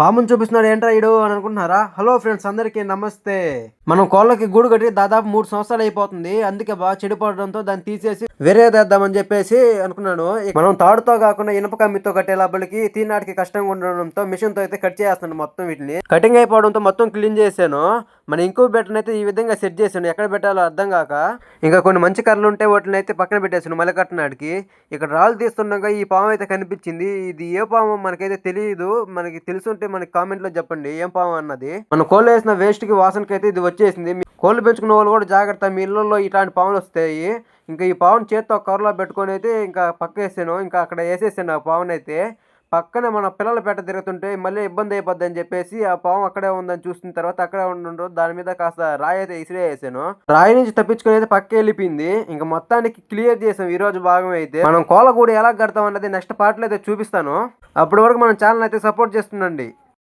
పాముని చూపిస్తున్నాడు ఏంట్రా ఇడు అని అనుకుంటున్నారా? హలో ఫ్రెండ్స్ అందరికీ నమస్తే. మనం కోళ్ళకి గూడు కట్టి దాదాపు మూడు సంవత్సరాలు అయిపోతుంది. అందుకే బాగా చెడిపోవడంతో దాన్ని తీసేసి వేరేదేద్దామని చెప్పేసి అనుకున్నాను మనం తాడుతో కాకుండా ఇనుప కమ్మితో కట్టే లాభలకి తీనాటికి కష్టంగా ఉండడంతో మిషన్తో అయితే కట్ చేస్తాను మొత్తం వీటిని. కటింగ్ అయిపోవడంతో మొత్తం క్లీన్ చేశాను. మన ఇంకో బెటర్ అయితే ఈ విధంగా సెట్ చేశాను. ఎక్కడ పెట్టాలో అర్థం కాక ఇంకా కొన్ని మంచి కర్రలు ఉంటే వాటిని అయితే పక్కన పెట్టేసాను మళ్ళీ కట్టనాడికి. ఇక్కడ రాళ్ళు తీస్తుండగా ఈ పాము అయితే కనిపించింది. ఇది ఏ పాము మనకైతే తెలియదు మనకి తెలుసుంటే మనకి కామెంట్లో చెప్పండి. ఏం పాము అన్నది. మన కోళ్ళు వేసిన వేస్ట్కి వాసనకి అయితే ఇది వచ్చేసింది. కోళ్ళు పెంచుకున్న వాళ్ళు కూడా జాగ్రత్త. మీ ఇళ్ళల్లో ఇట్లాంటి పాములు వస్తాయి. ఇంకా ఈ పావును చేత్తో కవర్లో పెట్టుకొని అయితే ఇంకా పక్క వేసాను ఇంకా అక్కడ వేసేసాను ఆ పావును అయితే పక్కన మన పిల్లల పెట్ట తిరుగుతుంటే మళ్ళీ ఇబ్బంది అయిపోద్ది అని చెప్పేసి ఆ పాము అక్కడే ఉందని చూసిన తర్వాత అక్కడే ఉండు దాని మీద కాస్త రాయి అయితే ఇసిరేసాను రాయి నుంచి తప్పించుకుని అయితే పక్క వెళ్ళిపోయింది. ఇంకా మొత్తానికి క్లియర్ చేసాం ఈ రోజు భాగం అయితే. మనం కోల కూడా ఎలా కడతాం అన్నది నెక్స్ట్ పార్ట్లో అయితే చూపిస్తాను. అప్పటి వరకు మన ఛానల్ అయితే సపోర్ట్ చేస్తుండండి.